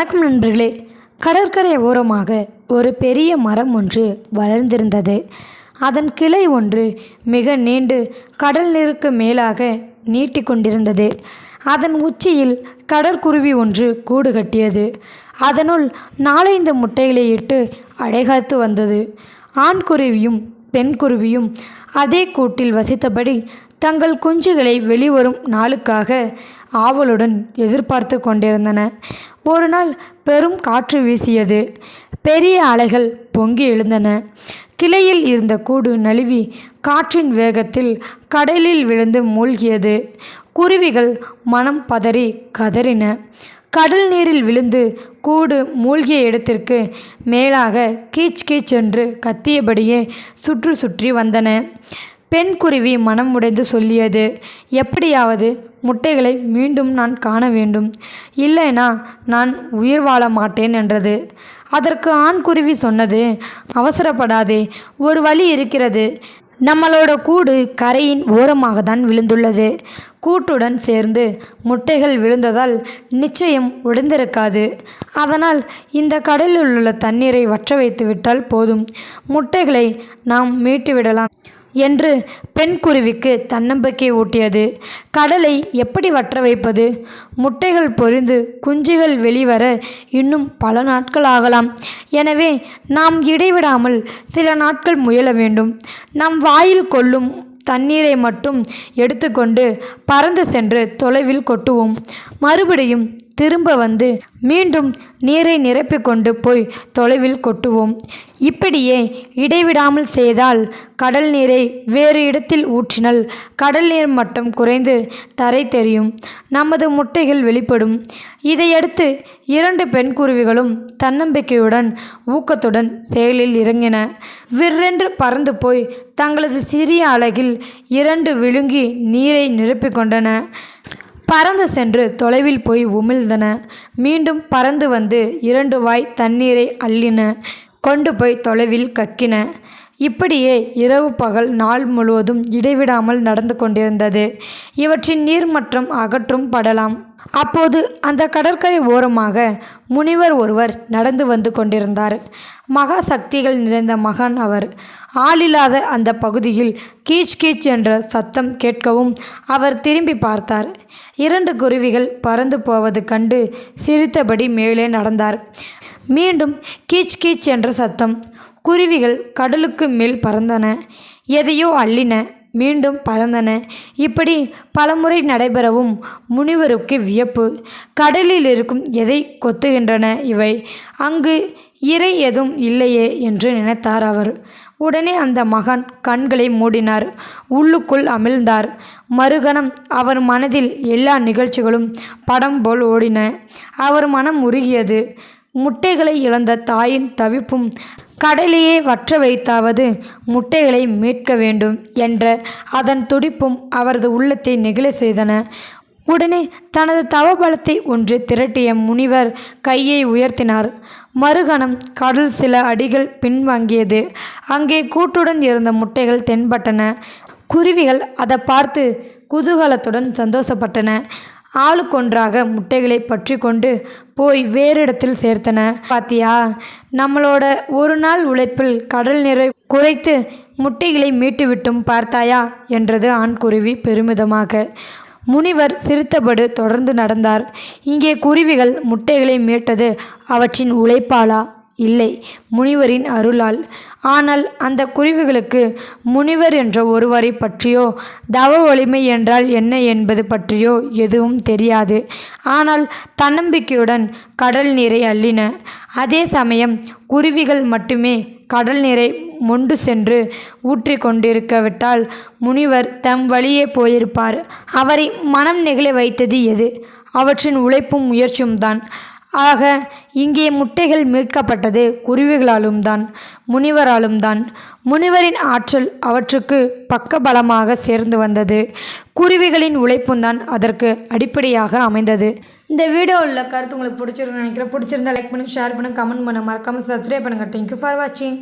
வணக்கம் நண்பர்களே. கடற்கரை ஓரமாக ஒரு பெரிய மரம் ஒன்று வளர்ந்திருந்தது. அதன் கிளை ஒன்று மிக நீண்டு கடல் நீருக்கு மேலாக நீட்டிக் கொண்டிருந்தது. அதன் உச்சியில் கடற்குருவி ஒன்று கூடு கட்டியது. அதனுள் நாலைந்து முட்டைகளை இட்டு அடைகாத்து வந்தது. ஆண் குருவியும் பெண் குருவியும் அதே கூட்டில் வசித்தபடி தங்கள் குஞ்சுகளை வெளிவரும் நாளுக்காக ஆவலுடன் எதிர்பார்த்து கொண்டிருந்தன. ஒரு நாள் பெரும் காற்று வீசியது. பெரிய அலைகள் பொங்கி எழுந்தன. கிளையில் இருந்த கூடு நழுவி காற்றின் வேகத்தில் கடலில் விழுந்து மூழ்கியது. குருவிகள் மனம் பதறி கதறின. கடல் நீரில் விழுந்து கூடு மூழ்கிய இடத்திற்கு மேலாக கீச் கீச் என்று கத்தியபடியே சுற்று சுற்றி வந்தன. பெண் குருவி மனம் உடைந்து சொல்லியது எப்படியாவது முட்டைகளை மீண்டும் நான் காண வேண்டும். இல்லைனா நான் உயிர் வாழ மாட்டேன் என்றது. அதற்கு ஆண் குருவி சொன்னது அவசரப்படாதே ஒரு வழி இருக்கிறது. நம்மளோட கூடு கரையின் ஓரமாக தான் விழுந்துள்ளது. கூட்டுடன் சேர்ந்து முட்டைகள் விழுந்ததால் நிச்சயம் உடைந்திருக்காது. அதனால் இந்த கடலில் உள்ள தண்ணீரை வற்ற வைத்து விட்டால் போதும். முட்டைகளை நாம் மீட்டுவிடலாம். என்று பெண் குருவிக்கு தன்னம்பிக்கை ஊட்டியது. கடலை எப்படி வற்ற வைப்பது? முட்டைகள் பொரிந்து குஞ்சுகள் வெளிவர இன்னும் பல நாட்கள் ஆகலாம். எனவே நாம் இடைவிடாமல் சில நாட்கள் முயல வேண்டும். நம் வாயில் கொள்ளும் தண்ணீரை மட்டும் எடுத்துக்கொண்டு பறந்து சென்று தொலைவில் கொட்டுவோம். மறுபடியும் திரும்ப வந்து மீண்டும் நீரை நிரப்பிக்கொண்டு போய் தொலைவில் கொட்டுவோம். இப்படியே இடைவிடாமல் செய்தால் கடல் நீரை வேறு இடத்தில் ஊற்றினால் கடல் நீர் மட்டம் குறைந்து தரை தெரியும் நமது முட்டைகள் வெளிப்படும். இதையடுத்து இரண்டு பெண் குருவிகளும் தன்னம்பிக்கையுடன் ஊக்கத்துடன் செயலில் இறங்கின. விற்றென்று பறந்து போய் தங்களது சிறிய அலகில் இரண்டு விழுங்கி நீரை நிரப்பிக்கொண்டன பறந்து சென்று தொலைவில் போய் உமிழ்ந்தன. மீண்டும் பறந்து வந்து இரண்டு வாய் தண்ணீரை அள்ளின. கொண்டு போய் தொலைவில் கக்கின. இப்படியே இரவு பகல் நாள் முழுவதும் இடைவிடாமல் நடந்து கொண்டிருந்தது. இவற்றின் நீர்மற்றம் அகற்றும் படலாம். அப்போது அந்த கடற்கரை ஓரமாக முனிவர் ஒருவர் நடந்து வந்து கொண்டிருந்தார். மகா சக்திகள் நிறைந்த மகான் அவர். ஆளில்லாத அந்த பகுதியில் கீச் கீச் என்ற சத்தம் கேட்கவும் அவர் திரும்பி பார்த்தார். இரண்டு குருவிகள் பறந்து போவது கண்டு சிரித்தபடி மேலே நடந்தார். மீண்டும் கீச் கீச் என்ற சத்தம். குருவிகள் கடலுக்கு மேல் பறந்தன. எதையோ அள்ளின மீண்டும் பறந்தன. இப்படி பலமுறை நடைபெறவும் முனிவருக்கு வியப்பு. கடலில் இருக்கும் எதை கொத்துகின்றன இவை? அங்கு இறை எதுவும் இல்லையே என்று நினைத்தார் அவர். உடனே அந்த மகான் கண்களை மூடினார். உள்ளுக்குள் அமிழ்ந்தார். மறுகணம் அவர் மனதில் எல்லா நிகழ்ச்சிகளும் படம் போல் ஓடின. அவர் மனம் உருகியது. முட்டைகளை இழந்த தாயின் தவிப்பும் கடலையே வற்ற வைத்தாவது முட்டைகளை மீட்க வேண்டும் என்ற அதன் துடிப்பும் அவரது உள்ளத்தை நெகிழ செய்தன. உடனே தனது தவபலத்தை ஒன்று திரட்டிய முனிவர் கையை உயர்த்தினார். மறுகணம் கடல் சில அடிகள் பின்வாங்கியது. அங்கே கூட்டுடன் இருந்த முட்டைகள் தென்பட்டன. குருவிகள் அதை பார்த்து குதூகலத்துடன் சந்தோஷப்பட்டன. ஆளுக்கொன்றாக முட்டைகளை பற்றி கொண்டு போய் வேறு இடத்தில் சேர்த்தன. பாத்தியா நம்மளோட ஒரு நாள் உழைப்பில் கடல் நீரை குறைத்து முட்டைகளை மீட்டுவிட்டும் பார்த்தாயா? என்றது ஆண்குருவி பெருமிதமாக. முனிவர் சிரித்தபடு தொடர்ந்து நடந்தார். இங்கே குருவிகள் முட்டைகளை மீட்டது அவற்றின் உழைப்பாளா? இல்லை முனிவரின் அருளால். ஆனால் அந்த குருவிகளுக்கு முனிவர் என்ற ஒருவரை பற்றியோ தவ ஒளிமை என்றால் என்ன என்பது பற்றியோ எதுவும் தெரியாது. ஆனால் தன்னம்பிக்கையுடன் கடல் நீரை அள்ளின அதே சமயம் குருவிகள் மட்டுமே கடல் நீரை மொண்டு சென்று ஊற்றி கொண்டிருக்கவிட்டால் முனிவர் தம் வழியே போயிருப்பார். அவரை மனம் நெகிழ வைத்தது எது? அவற்றின் உழைப்பும் முயற்சியும் தான் ஆக இங்கே முட்டைகள் மீட்கப்பட்டது குருவிகளாலும் தான் முனிவராலும் தான் முனிவரின் ஆற்றல் அவற்றுக்கு பக்கபலமாக சேர்ந்து வந்தது. குருவிகளின் உழைப்பும்தான் அதற்கு அடிப்படையாக அமைந்தது. இந்த வீடியோவில் கருத்து உங்களுக்கு பிடிச்சிருக்குன்னு நினைக்கிறேன். பிடிச்சிருந்தா லைக் பண்ணுங்கள் ஷேர் பண்ணுங்கள் கமெண்ட் பண்ணுங்கள் மறக்காமல் சப்ஸ்கிரைப் பண்ணுங்கள் தேங்க்யூ ஃபார் வாட்சிங்